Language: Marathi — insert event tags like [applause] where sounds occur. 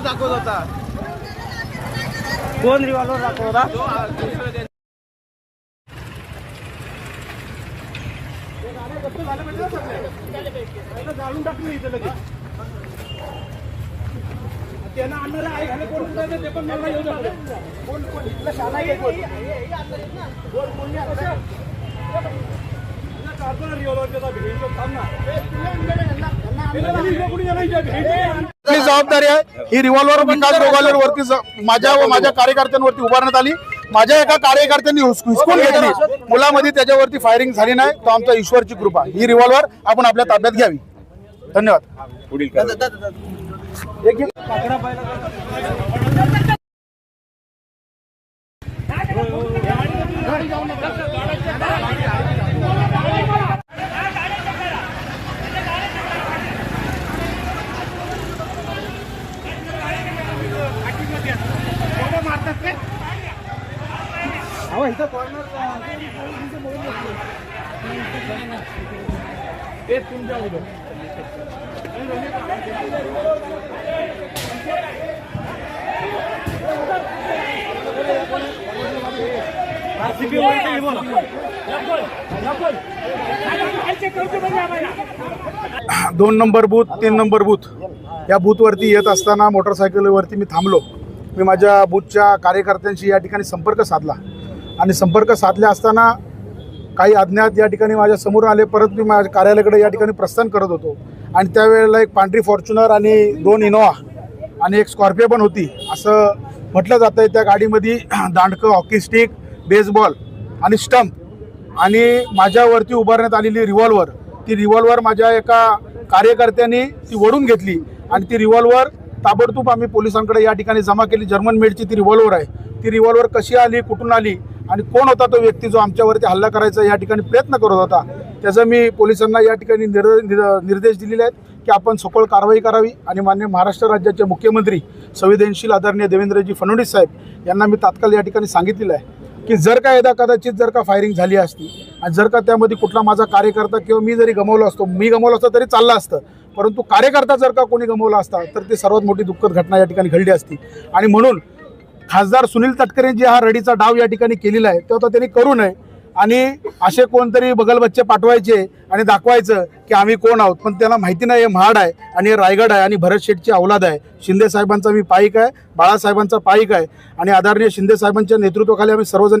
दाखवत होता. कोण रिव्हॉल्वर दाखवता तो आ- दुसरं ते- आपली जबाबदारी आहे ही रिव्हॉल्वर पण डाग रिव्हॉल्वर वरती ज- माझ्या व माझ्या कार्यकर्त्यांवरती उभारण्यात आली. माझ्या एका कार्यकर्त्यांनी हुस- हुसकून घेतली. मुलामध्ये त्याच्यावरती फायरिंग झाली नाही. तो आमचा ईश्वरची कृपा. ही रिव्हॉल्वर आपण आपल्या ताब्यात घ्यावी. धन्यवाद. एक एक- दोन नंबर बूथ तीन नंबर बूथ या बूथवरती येत असताना मोटरसायकलवरती मी थांबलो. मी माझ्या बूथच्या कार्यकर्त्यांशी या ठिकाणी संपर्क साधला. आणि संपर्क साधला असताना काही अज्ञात या ठिकाणी माझ्यासमोर आले परत मी माझ्या कार्यालयाकडे या ठिकाणी प्रस्थान करत होतो. आणि त्यावेळेला एक पांढरी फॉर्च्युनर आणि दोन इनोवा आणि एक स्कॉर्पिओ पण होती. असं म्हटलं जातं आहे त्या गाडीमध्ये [clears throat] दांडकं हॉकी स्टिक बेसबॉल आणि स्टंप आणि माझ्यावरती उभारण्यात आलेली रिव्हॉल्वर. ती रिव्हॉल्वर माझ्या एका कार्यकर्त्यांनी ती वडून घेतली आणि ती रिव्हॉल्वर ताबडतोब आम्ही पोलिसांकडे या ठिकाणी जमा केली. जर्मन मेडची ती रिव्हॉल्वर आहे. ती रिव्हॉल्वर कशी आली कुठून आली आणि कोण होता तो व्यक्ती जो आमच्यावरती हल्ला करायचा या ठिकाणी प्रयत्न करत होता त्याचं मी पोलिसांना या ठिकाणी निर् निर्देश दिलेले आहेत की आपण सखोल कारवाई करावी आणि मान्य महाराष्ट्र राज्याचे मुख्यमंत्री संवेदनशील आदरणीय देवेंद्रजी फडणवीस साहेब यांना मी तात्काळ या ठिकाणी सांगितलेलं आहे की जर का यदा कदाचित जर का फायरिंग झाली असती आणि जर का त्यामध्ये कुठला माझा कार्यकर्ता किंवा मी जरी गमावलो असतो मी गमावलो असतो तरी चाललं असतं. परंतु कार्यकर्ता जर का कोणी गमवला असता तर ती सर्वात मोठी दुःखद घटना या ठिकाणी घडली असती. आणि म्हणून खासदार सुनील तटकरे जे हा रडीचा डाव या ठिकाणी केलेला आहे तो आता त्यांनी करू नये. आणि असे कोणतरी बगलबच्चे पाठवायचे आणि दाखवायचं की आम्ही कोण आहोत पण त्याला माहिती नाही हे महाड आहे आणि हे रायगड आहे आणि भरत शेठची अवलाद आहे. शिंदे साहेबांचा मी पाईक आहे बाळासाहेबांचा पाईक आहे आणि आदरणीय शिंदे साहेबांच्या नेतृत्वाखाली आम्ही सर्वजण